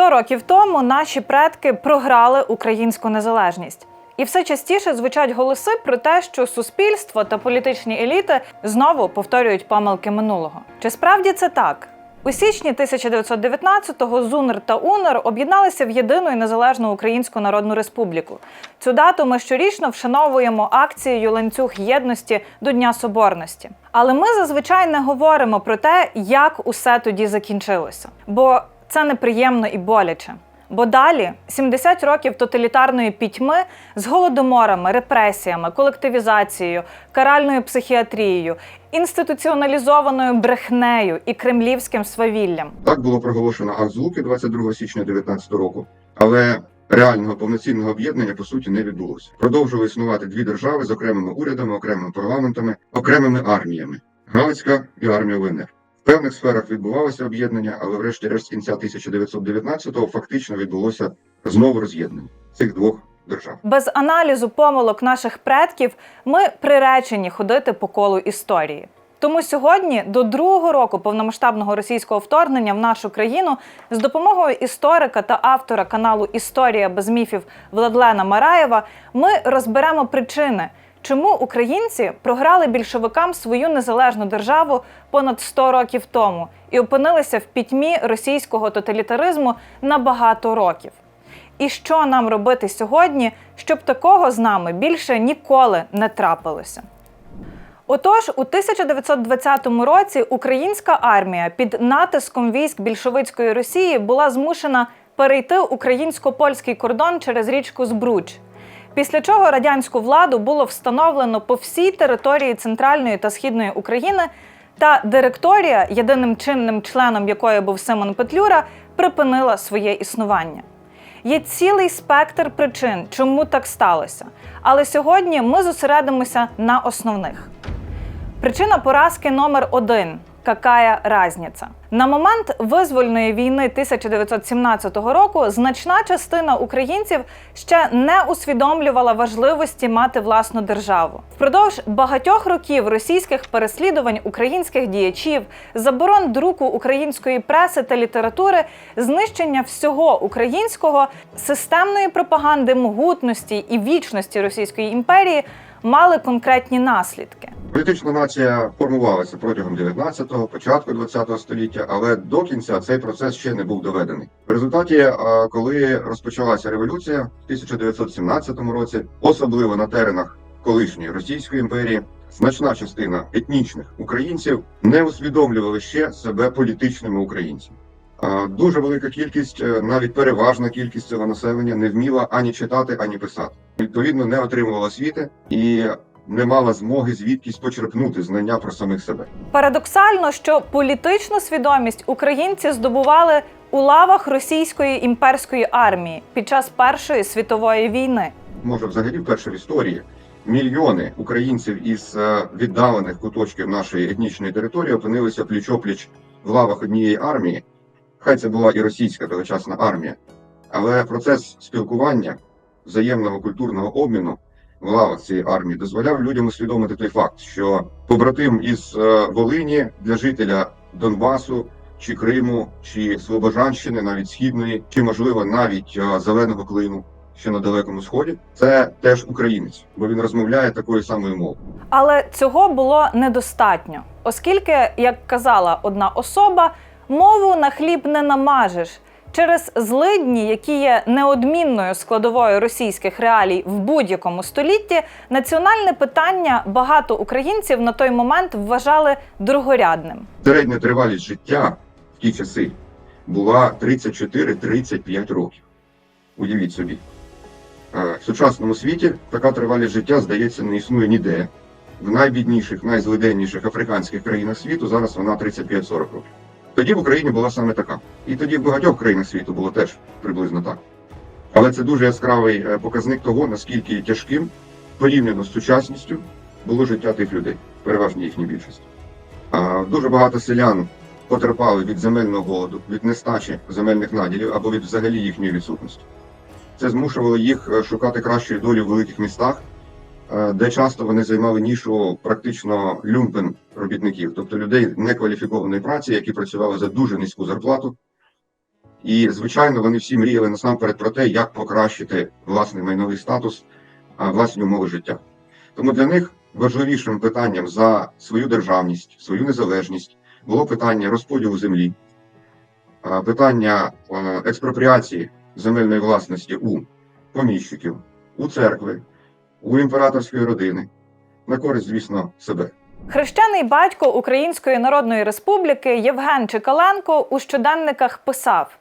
Сто років тому наші предки програли українську незалежність. І все частіше звучать голоси про те, що суспільство та політичні еліти знову повторюють помилки минулого. Чи справді це так? У січні 1919-го ЗУНР та УНР об'єдналися в єдину і незалежну Українську Народну Республіку. Цю дату ми щорічно вшановуємо акцією ланцюг єдності до Дня Соборності. Але ми зазвичай не говоримо про те, як усе тоді закінчилося, бо це неприємно і боляче. Бо далі 70 років тоталітарної пітьми з голодоморами, репресіями, колективізацією, каральною психіатрією, інституціоналізованою брехнею і кремлівським свавіллям. Так було проголошено акт Злуки 22 січня 2019 року, але реального повноцінного об'єднання по суті не відбулося. Продовжували існувати дві держави з окремими урядами, окремими парламентами, окремими арміями Галицька і армія УНР. В певних сферах відбувалося об'єднання, але врешті-решт з кінця 1919-го фактично відбулося знову роз'єднання цих двох держав. Без аналізу помилок наших предків ми приречені ходити по колу історії. Тому сьогодні, до другого року повномасштабного російського вторгнення в нашу країну, з допомогою історика та автора каналу Історія без міфів Владлена Мараєва, ми розберемо причини, чому українці програли більшовикам свою незалежну державу понад 100 років тому і опинилися в пітьмі російського тоталітаризму на багато років. І що нам робити сьогодні, щоб такого з нами більше ніколи не трапилося? Отож, у 1920 році українська армія під натиском військ більшовицької Росії була змушена перейти українсько-польський кордон через річку Збруч. Після чого радянську владу було встановлено по всій території центральної та східної України, та директорія, єдиним чинним членом якої був Симон Петлюра, припинила своє існування. Є цілий спектр причин, чому так сталося. Але сьогодні ми зосередимося на основних. Причина поразки номер один. Какая разниця? На момент визвольної війни 1917 року значна частина українців ще не усвідомлювала важливості мати власну державу. Впродовж багатьох років російських переслідувань українських діячів, заборон друку української преси та літератури, знищення всього українського, системної пропаганди могутності і вічності Російської імперії мали конкретні наслідки. Політична нація формувалася протягом 19-го, початку 20-го століття, але до кінця цей процес ще не був доведений. В результаті, е, коли розпочалася революція в 1917 році, особливо на теренах колишньої Російської імперії, значна частина етнічних українців не усвідомлювали ще себе політичними українцями. Дуже велика кількість, е, навіть переважна кількість цього населення не вміла ані читати, ані писати. Відповідно, не отримувала освіти і не мала змоги звідкись почерпнути знання про самих себе. Парадоксально, що політичну свідомість українці здобували у лавах російської імперської армії під час Першої світової війни. Може, взагалі, вперше в історії мільйони українців із е, віддалених куточків нашої етнічної території опинилися пліч-опліч в лавах однієї армії. Хай це була і російська тогочасна армія, але процес спілкування, взаємного культурного обміну в лавах цієї армії дозволяв людям усвідомити той факт, що побратим із е, Волині для жителя Донбасу чи Криму, чи Слобожанщини, навіть східної, чи можливо навіть е, зеленого клину, що на далекому сході, це теж українець, бо він розмовляє такою самою мовою. Але цього було недостатньо, оскільки, як казала одна особа, мову на хліб не намажеш. Через злидні, які є неодмінною складовою російських реалій в будь-якому столітті, національне питання багато українців на той момент вважали другорядним. Середня тривалість життя в ті часи була 34-35 років. Уявіть собі. Е, В сучасному світі така тривалість життя, здається, не існує ніде. В найбідніших, найзлиденніших африканських країнах світу зараз вона 35-40 років. Тоді в Україні була саме така. І тоді в багатьох країнах світу було теж приблизно так. Але це дуже яскравий е, показник того, наскільки тяжким порівняно з сучасністю було життя тих людей, переважно їхній більшості. Дуже багато селян потерпали від земельного голоду, від нестачі земельних наділів або від взагалі їхньої відсутності. Це змушувало їх е, шукати кращої долі в великих містах, де часто вони займали нішу практично люмпен робітників, тобто людей некваліфікованої праці, які працювали за дуже низьку зарплату І, звичайно, вони всі мріяли насамперед про те, як покращити власний майновий статус, власні умови життя. Тому для них важливішим питанням за свою державність, свою незалежність було питання розподілу землі, питання експропріації земельної власності у поміщиків, у церкви, у імператорської родини, на користь, звісно, себе. Хрещений батько Української Народної Республіки Євген Чекаленко у щоденниках писав: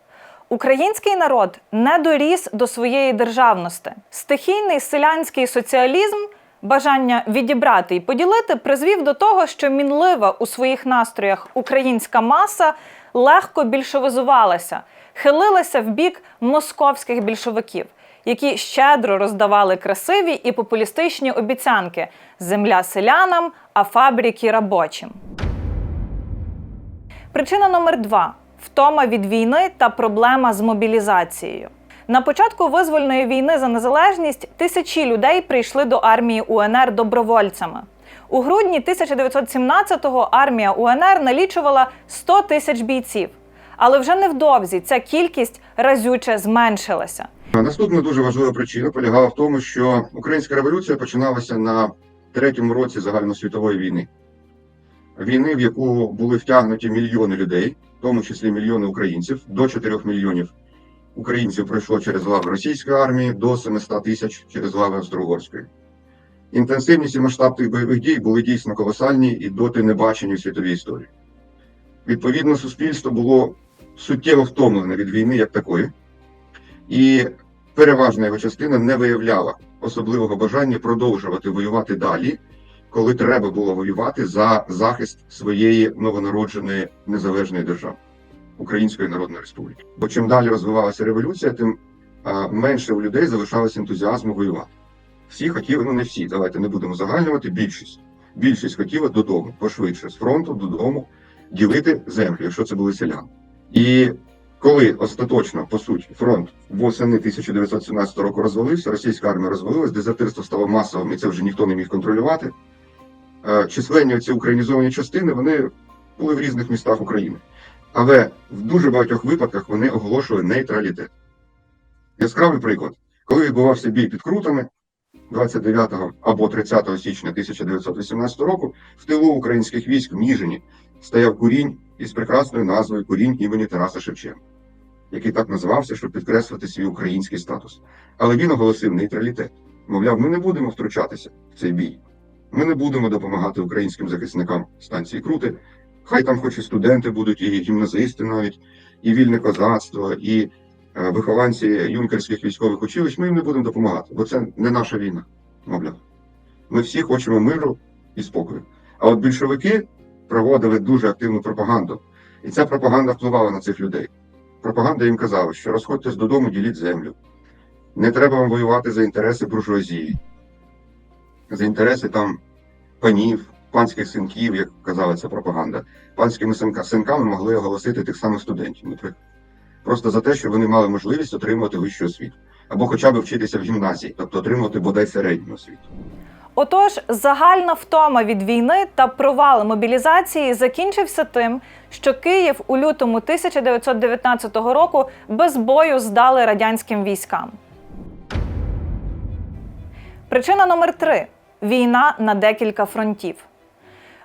Український народ не доріс до своєї державності. Стихійний селянський соціалізм, бажання відібрати і поділити, призвів до того, що мінлива у своїх настроях українська маса легко більшовизувалася, хилилася в бік московських більшовиків, які щедро роздавали красиві і популістичні обіцянки: земля селянам, а фабрики робочим. Причина номер два втома від війни та проблема з мобілізацією. На початку визвольної війни за незалежність тисячі людей прийшли до армії УНР добровольцями. У грудні 1917-го армія УНР налічувала 100 тисяч бійців. Але вже невдовзі ця кількість разюче зменшилася. Наступна дуже важлива причина полягала в тому, що українська революція починалася на третьому році загальносвітової війни. Війни, в яку були втягнуті мільйони людей, в тому числі мільйони українців, до 4 мільйонів українців пройшло через лави російської армії, до 700 тисяч через лави Австро-Угорської. Інтенсивність і масштаб тих бойових дій були дійсно колосальні і доти не бачені в світовій історії. Відповідно, суспільство було суттєво втомлене від війни як такої, і переважна його частина не виявляла особливого бажання продовжувати воювати далі, коли треба було воювати за захист своєї новонародженої незалежної держави Української Народної Республіки. Бо чим далі розвивалася революція, тим менше у людей залишалося ентузіазму воювати. Всі хотіли, ну не всі, давайте не будемо загальнювати. Більшість більшість хотіла додому, пошвидше з фронту додому ділити землю, якщо це були селяни. І коли остаточно, по суті, фронт восени 1917 року розвалився, російська армія розвалилась, дезертирство стало масовим, і це вже ніхто не міг контролювати. Е, Численні ці українізовані частини вони були в різних містах України. Але в дуже багатьох випадках вони оголошували нейтралітет. Яскравий приклад, коли відбувався бій під Крутами 29 або 30 січня 1918 року, в тилу українських військ в Ніжині стояв курінь із прекрасною назвою Курінь імені Тараса Шевченка, який так називався, щоб підкреслити свій український статус. Але він оголосив нейтралітет. Мовляв, ми не будемо втручатися в цей бій. Ми не будемо допомагати українським захисникам станції Крути. Хай там хоч і студенти будуть, і гімназисти навіть, і вільне козацтво, і е, вихованці юнкерських військових училищ. Ми їм не будемо допомагати, бо це не наша війна, мовляв. Ми всі хочемо миру і спокою. А от більшовики проводили дуже активну пропаганду. І ця пропаганда впливала на цих людей. Пропаганда їм казала, що розходьтесь додому, діліть землю. Не треба вам воювати за інтереси буржуазії, за інтереси там панів, панських синків, як казала ця пропаганда. Панськими синка- синками могли оголосити тих самих студентів, наприклад. Просто за те, що вони мали можливість отримувати вищу освіту. Або хоча б вчитися в гімназії, тобто отримувати бодай середню освіту. Отож, загальна втома від війни та провал мобілізації закінчився тим, що Київ у лютому 1919 року без бою здали радянським військам. Причина номер три війна на декілька фронтів.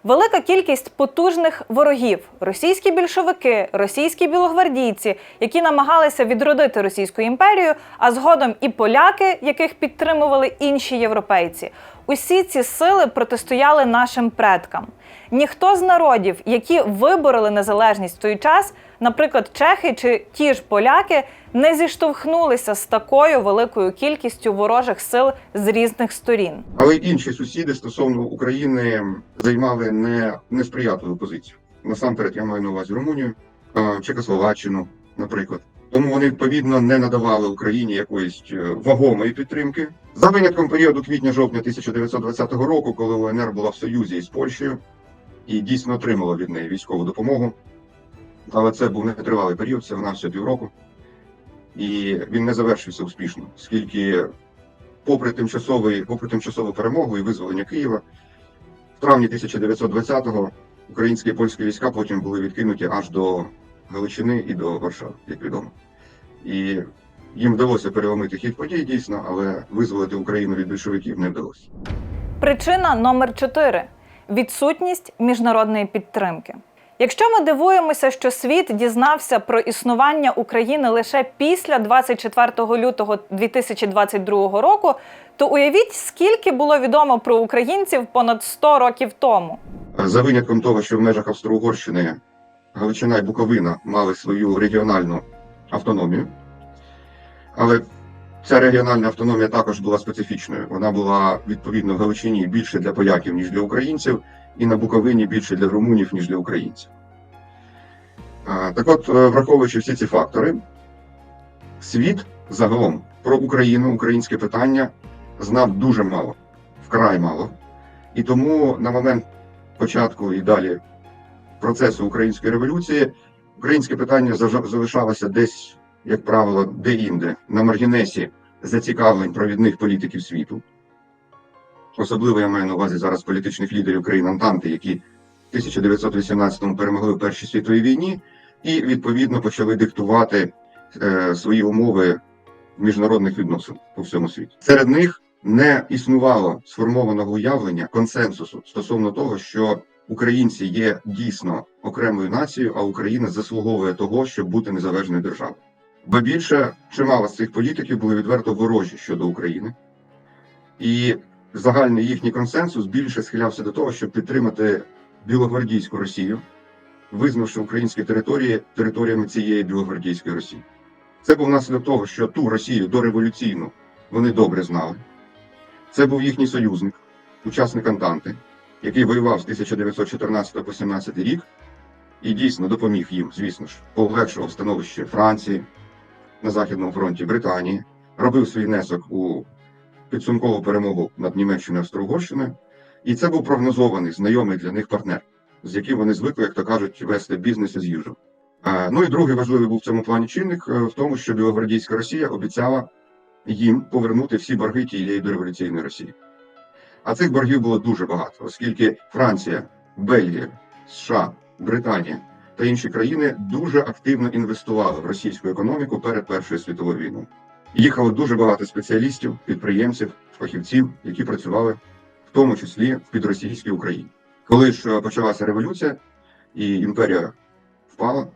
Велика кількість потужних ворогів російські більшовики, російські білогвардійці, які намагалися відродити Російську імперію, а згодом і поляки, яких підтримували інші європейці. Усі ці сили протистояли нашим предкам. Ніхто з народів, які вибороли незалежність в той час, наприклад, чехи чи ті ж поляки, не зіштовхнулися з такою великою кількістю ворожих сил з різних сторін. Але й інші сусіди стосовно України займали не несприятливу позицію. Насамперед, я маю на увазі Румунію, е, Чехословаччину, наприклад. Тому вони відповідно не надавали Україні якоїсь е, вагомої підтримки. За винятком періоду квітня-жовтня 1920 року, коли УНР була в союзі із Польщею і дійсно отримала від неї військову допомогу. Але це був нетривалий період, всього на все півроку. І він не завершився успішно, оскільки попри тимчасовий, попри тимчасову перемогу і визволення Києва, в травні 1920-го українські і польські війська потім були відкинуті аж до Галичини і до Варшави, як відомо. І їм вдалося переломити хід подій дійсно, але визволити Україну від більшовиків не вдалося. Причина номер 4 відсутність міжнародної підтримки. Якщо ми дивуємося, що світ дізнався про існування України лише після 24 лютого 2022 року, то уявіть, скільки було відомо про українців понад 100 років тому. За винятком того, що в межах Австро-Угорщини Галичина і Буковина мали свою регіональну автономію, але ця регіональна автономія також була специфічною. Вона була відповідно в Галичині більше для поляків, ніж для українців, і на Буковині більше для румунів, ніж для українців. Так от, е, враховуючи всі ці фактори, світ загалом про Україну, українське питання знав дуже мало, вкрай мало. І тому на момент початку і далі процесу української революції українське питання залишалося десь, як правило, де-інде, на маргінесі зацікавлень провідних політиків світу. Особливо я маю на увазі зараз політичних лідерів країн Антанти, які в 1918-му перемогли в Першій світовій війні, і відповідно почали диктувати е, свої умови міжнародних відносин по всьому світі. Серед них не існувало сформованого уявлення консенсусу стосовно того, що українці є дійсно окремою нацією, а Україна заслуговує того, щоб бути незалежною державою. Ба більше чимало з цих політиків були відверто ворожі щодо України, і загальний їхній консенсус більше схилявся до того, щоб підтримати білогвардійську Росію, визнавши українські території територіями цієї білогвардійської Росії. Це був наслідок того, що ту Росію дореволюційну вони добре знали. Це був їхній союзник, учасник Антанти, який воював з 1914 по 17 рік і дійсно допоміг їм, звісно ж, полегшував становище Франції на Західному фронті Британії, робив свій внесок у підсумкову перемогу над Німеччиною Австро-Угорщиною. І це був прогнозований, знайомий для них партнер, з яким вони звикли, як то кажуть, вести бізнес usual. А, Ну і другий важливий був в цьому плані чинник е, в тому, що Білогвардійська Росія обіцяла їм повернути всі борги тієї дореволюційної Росії. А цих боргів було дуже багато, оскільки Франція, Бельгія, США, Британія та інші країни дуже активно інвестували в російську економіку перед Першою світовою війною. Їхало дуже багато спеціалістів, підприємців, фахівців, які працювали в тому числі в підросійській Україні. Коли ж е, почалася революція і імперія впала,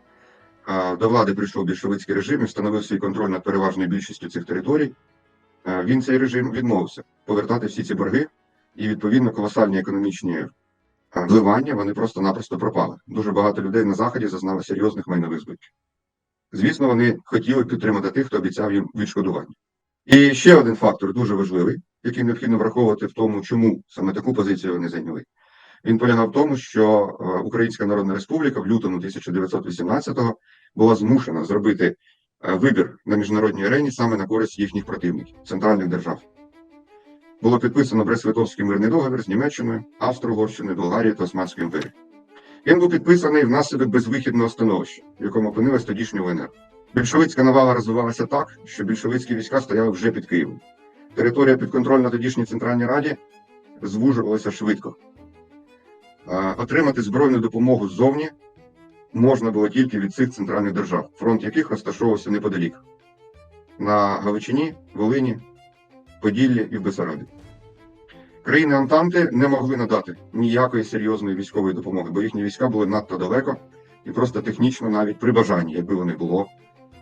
до влади прийшов більшовицький режим і встановив свій контроль над переважною більшістю цих територій. Він цей режим відмовився повертати всі ці борги, і відповідно колосальні економічні е, вливання вони просто-напросто пропали. Дуже багато людей на заході зазнали серйозних майнових збитків. Звісно, вони хотіли підтримати тих, хто обіцяв їм відшкодування. І ще один фактор дуже важливий, який необхідно враховувати в тому, чому саме таку позицію вони зайняли. Він полягав в тому, що е, Українська Народна Республіка в лютому 1918-го була змушена зробити е, вибір на міжнародній арені саме на користь їхніх противників центральних держав. Було підписано Брест-Литовський мирний договір з Німеччиною, Австро-Угорщиною, Болгарією та Османською імперією. Він був підписаний внаслідок безвихідного становища, в якому опинилась тодішня УНР. Більшовицька навала розвивалася так, що більшовицькі війська стояли вже під Києвом. Територія підконтрольна тодішній Центральній Раді звужувалася швидко. Отримати збройну допомогу ззовні можна було тільки від цих центральних держав, фронт яких розташовувався неподалік на Галичині, Волині, Поділлі і в Бесарабі. Країни Антанти не могли надати ніякої серйозної військової допомоги, бо їхні війська були надто далеко і просто технічно, навіть при бажанні, якби вони було,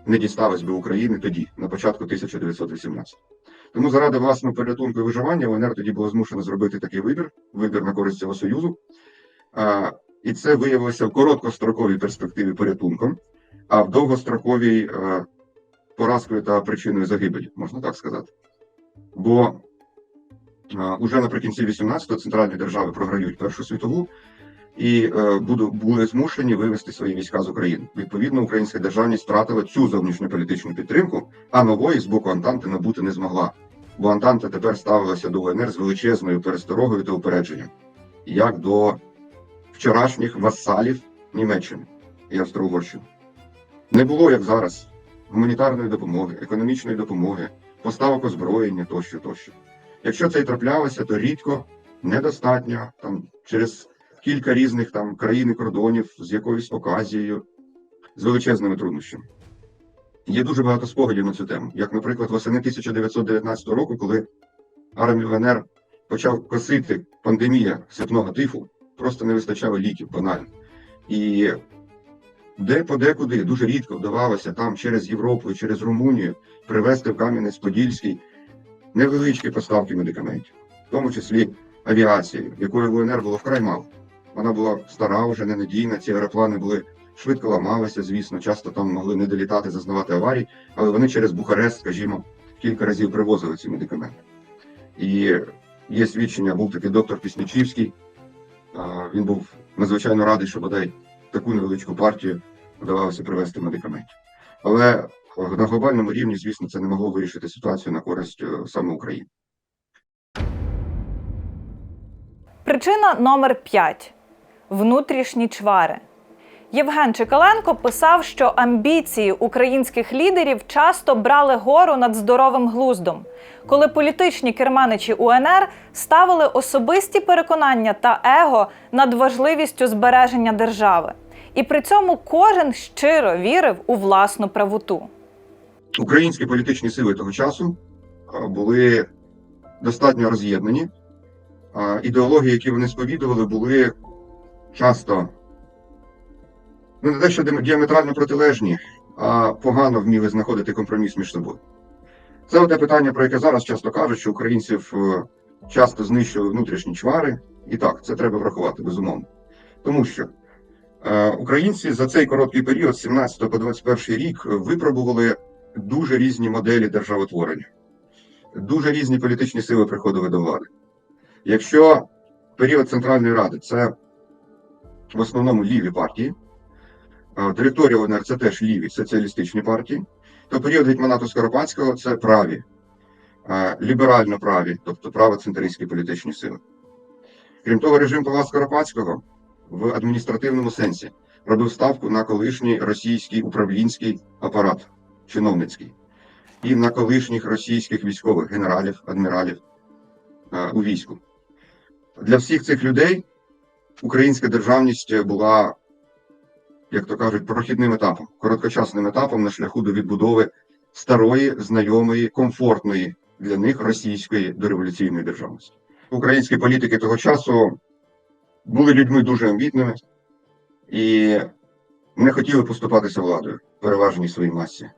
не дісталось би України тоді, на початку 1918. Тому заради власного порятунку і виживання УНР тоді було змушено зробити такий вибір, вибір на користь цього союзу. А, і це виявилося в короткостроковій перспективі порятунком, а в довгостроковій е, поразкою та причиною загибелі, можна так сказати. Бо уже наприкінці 18-го центральні держави програють Першу світову і е, були змушені вивести свої війська з України. Відповідно, українська державність втратила цю зовнішньополітичну підтримку, а нової з боку Антанти набути не змогла. Бо Антанта тепер ставилася до УНР з величезною пересторогою та упередженням, як до вчорашніх васалів Німеччини і Австро-Угорщини. Не було, як зараз, гуманітарної допомоги, економічної допомоги, поставок озброєння тощо, тощо. Якщо це і траплялося, то рідко, недостатньо, там через кілька різних там країн і кордонів з якоюсь оказією. з величезними труднощами. Є дуже багато спогадів на цю тему. Як, наприклад, восени 1919 року, коли армію ВНР почав косити пандемія сипного тифу, просто не вистачало ліків банально. І де подекуди дуже рідко вдавалося там через Європу і через Румунію привезти в Кам'янець-Подільський невеличкі поставки медикаментів, в тому числі авіації, якої в УНР було вкрай мало. Вона була стара, вже ненадійна. Ці аероплани були швидко ламалися, звісно, часто там могли не долітати, зазнавати аварій, але вони через Бухарест, скажімо, кілька разів привозили ці медикаменти. І є свідчення, був такий доктор Піснячівський. Він був надзвичайно радий, що бодай таку невеличку партію вдавалося привезти медикаментів. Але на глобальному рівні, звісно, це не могло вирішити ситуацію на користь е, саме України. Причина номер 5 внутрішні чвари. Євген Чекаленко писав, що амбіції українських лідерів часто брали гору над здоровим глуздом, коли політичні керманичі УНР ставили особисті переконання та его над важливістю збереження держави. І при цьому кожен щиро вірив у власну правоту. Українські політичні сили того часу були достатньо роз'єднані. Ідеології, які вони сповідували, були часто ну, не те, що діаметрально протилежні, а погано вміли знаходити компроміс між собою. Це те питання, про яке зараз часто кажуть, що українців е, часто знищили внутрішні чвари. І так, це треба врахувати, безумовно. Тому що е, українці за цей короткий період, з 17 по 21 рік, випробували дуже різні моделі державотворення. Дуже різні політичні сили приходили до влади. Якщо період Центральної Ради це в основному ліві партії, територія УНР це теж ліві соціалістичні партії, то період гетьманату Скоропадського це праві, ліберально праві, тобто правоцентристські політичні сили. Крім того, режим Павла Скоропадського в адміністративному сенсі робив ставку на колишній російський управлінський апарат чиновницький і на колишніх російських військових генералів, адміралів е, у війську. Для всіх цих людей українська державність була, як то кажуть, прохідним етапом, короткочасним етапом на шляху до відбудови старої, знайомої, комфортної для них російської дореволюційної державності. Українські політики того часу були людьми дуже амбітними і не хотіли поступатися владою переважній своїй масі.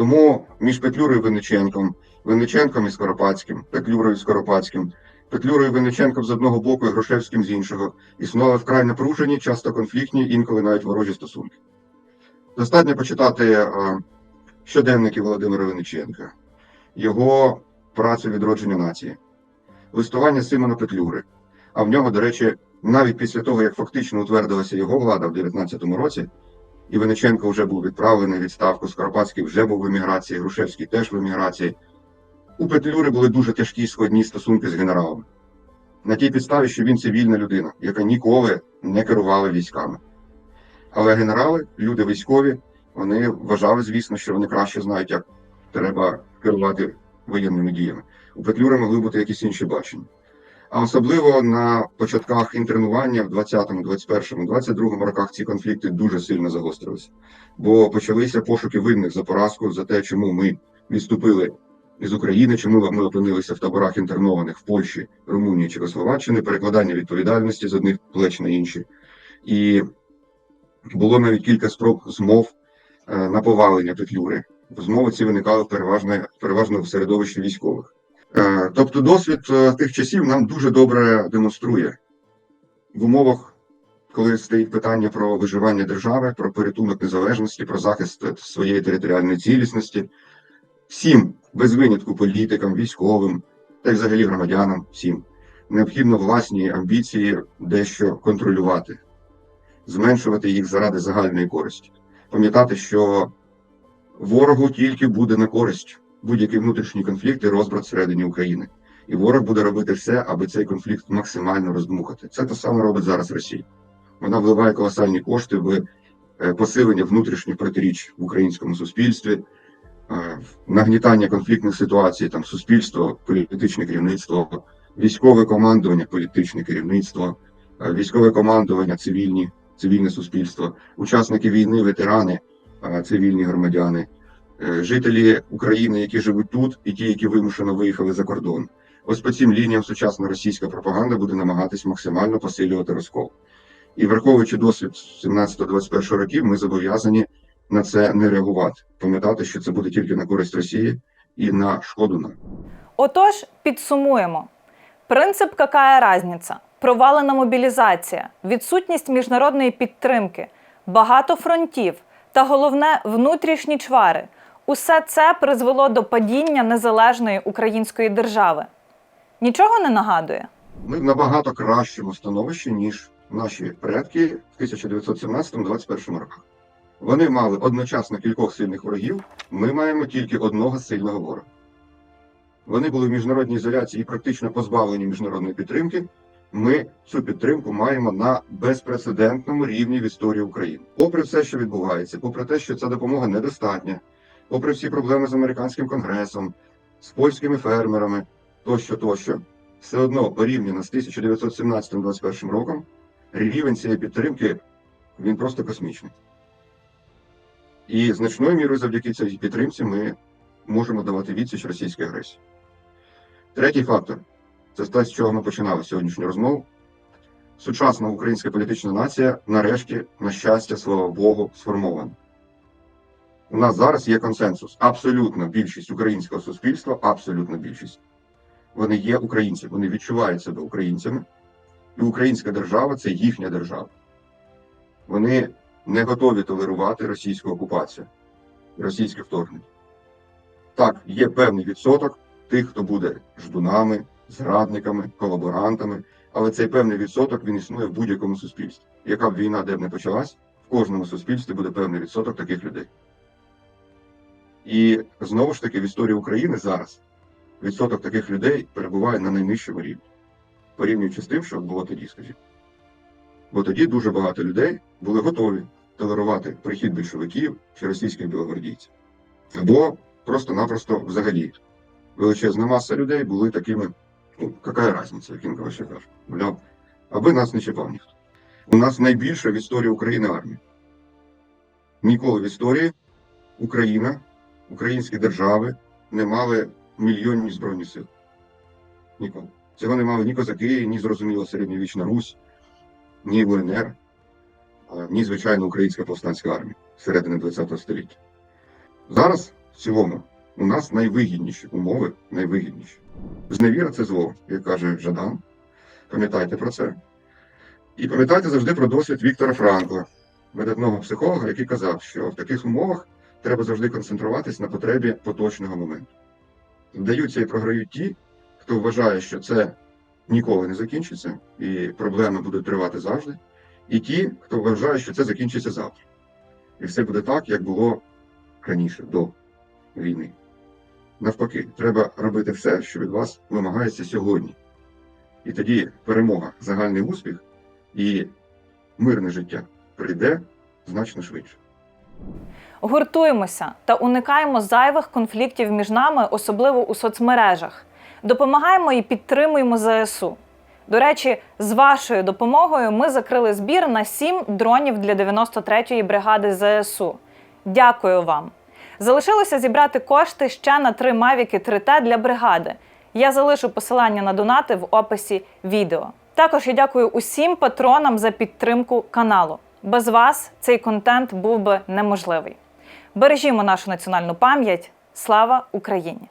Тому між Петлюрою і Винниченком, Винниченком і Скоропадським, Петлюрою і Скоропадським, Петлюрою і Винниченком з одного боку і Грушевським з іншого, існували вкрай напружені, часто конфліктні, інколи навіть ворожі стосунки. Достатньо почитати е, щоденники Володимира Винниченка, його працю відродження нації, листування Симона Петлюри. А в нього, до речі, навіть після того, як фактично утвердилася його влада в 19-му році, і Винниченко вже був відправлений в відставку, Скоропадський вже був в еміграції, Грушевський теж в еміграції. У Петлюри були дуже тяжкі складні стосунки з генералами. На тій підставі, що він цивільна людина, яка ніколи не керувала військами. Але генерали, люди військові, вони вважали, звісно, що вони краще знають, як треба керувати воєнними діями. У Петлюри могли бути якісь інші бачення. А особливо на початках інтернування в 20-му, 21-му, 22-му роках ці конфлікти дуже сильно загострилися, бо почалися пошуки винних за поразку за те, чому ми відступили із України, чому ми опинилися в таборах інтернованих в Польщі, Румунії, Чехословаччини, перекладання відповідальності з одних плеч на інші. І було навіть кілька спроб змов е, на повалення Петлюри. Змови ці виникали переважно, переважно в середовищі військових. Е, Тобто досвід е, тих часів нам дуже добре демонструє в умовах, коли стоїть питання про виживання держави, про порятунок незалежності, про захист своєї територіальної цілісності, всім, без винятку політикам, військовим та й взагалі громадянам, всім необхідно власні амбіції дещо контролювати, зменшувати їх заради загальної користі. Пам'ятати, що ворогу тільки буде на користь будь-який внутрішній конфлікт і розбрат всередині України. І ворог буде робити все, аби цей конфлікт максимально роздмухати. Це те саме робить зараз Росія. Вона вливає колосальні кошти в е, посилення внутрішніх протиріч в українському суспільстві, е, нагнітання конфліктних ситуацій, там суспільство, політичне керівництво, військове командування, політичне керівництво, е, військове командування, цивільні, цивільне суспільство, учасники війни, ветерани цивільні громадяни, жителі України, які живуть тут, і ті, які вимушено виїхали за кордон. Ось по цим лініям сучасна російська пропаганда буде намагатись максимально посилювати розкол. І враховуючи досвід 17-21 років, ми зобов'язані на це не реагувати, пам'ятати, що це буде тільки на користь Росії і на шкоду нам. Отож, підсумуємо: принцип какая разниця, провалена мобілізація, відсутність міжнародної підтримки, багато фронтів та головне внутрішні чвари. Усе це призвело до падіння незалежної української держави. Нічого не нагадує. Ми в набагато кращому становищі, ніж наші предки в 1917-21 роках. Вони мали одночасно кількох сильних ворогів. Ми маємо тільки одного сильного ворога. Вони були в міжнародній ізоляції і практично позбавлені міжнародної підтримки. Ми цю підтримку маємо на безпрецедентному рівні в історії України. Попри все, що відбувається, попри те, що ця допомога недостатня, попри всі проблеми з американським конгресом, з польськими фермерами, тощо, тощо, все одно порівняно з 1917-21 роком рівень цієї підтримки він просто космічний. І значною мірою завдяки цій підтримці ми можемо давати відсіч російській агресії. Третій фактор це те, з чого ми починали сьогоднішню розмову. Сучасна українська політична нація, нарешті, на щастя, слава Богу, сформована. У нас зараз є консенсус. Абсолютна більшість українського суспільства, абсолютна більшість. Вони є українці, вони відчувають себе українцями, і українська держава це їхня держава. Вони не готові толерувати російську окупацію, російське вторгнення. Так, є певний відсоток тих, хто буде ждунами, зрадниками, колаборантами, але цей певний відсоток він існує в будь-якому суспільстві. Яка б війна де б не почалась, в кожному суспільстві буде певний відсоток таких людей. І знову ж таки в історії України зараз відсоток таких людей перебуває на найнижчому рівні, порівнюючи з тим, що було тоді, скажімо. Бо тоді дуже багато людей були готові толерувати прихід більшовиків чи російських білогвардійців. Або просто-напросто взагалі величезна маса людей були такими, ну, яка різниця, як інколи ще каже. Мовляв, аби нас не чіпав ніхто. У нас найбільша в історії України армія. Ніколи в історії Україна, українські держави не мали мільйонні збройні сили. Ніколи. Цього не мали ні козаки, ні зрозуміло середньовічна Русь, ні УНР, ні звичайно українська повстанська армія середини ХХ століття. Зараз в цілому у нас найвигідніші умови, найвигідніші. Зневіра це зло, як каже Жадан. Пам'ятайте про це. І пам'ятайте завжди про досвід Віктора Франкла, видатного психолога, який казав, що в таких умовах треба завжди концентруватись на потребі поточного моменту. Вдаються і програють ті, хто вважає, що це ніколи не закінчиться, і проблеми будуть тривати завжди, і ті, хто вважає, що це закінчиться завтра. І все буде так, як було раніше, до війни. Навпаки, треба робити все, що від вас вимагається сьогодні. І тоді перемога, загальний успіх і мирне життя прийде значно швидше. Гуртуємося та уникаємо зайвих конфліктів між нами, особливо у соцмережах. Допомагаємо і підтримуємо ЗСУ. До речі, з вашою допомогою ми закрили збір на 7 дронів для 93-ї бригади ЗСУ. Дякую вам! Залишилося зібрати кошти ще на 3 Мавіки 3Т для бригади. Я залишу посилання на донати в описі відео. Також я дякую усім патронам за підтримку каналу. Без вас цей контент був би неможливий. Бережімо нашу національну пам'ять. Слава Україні!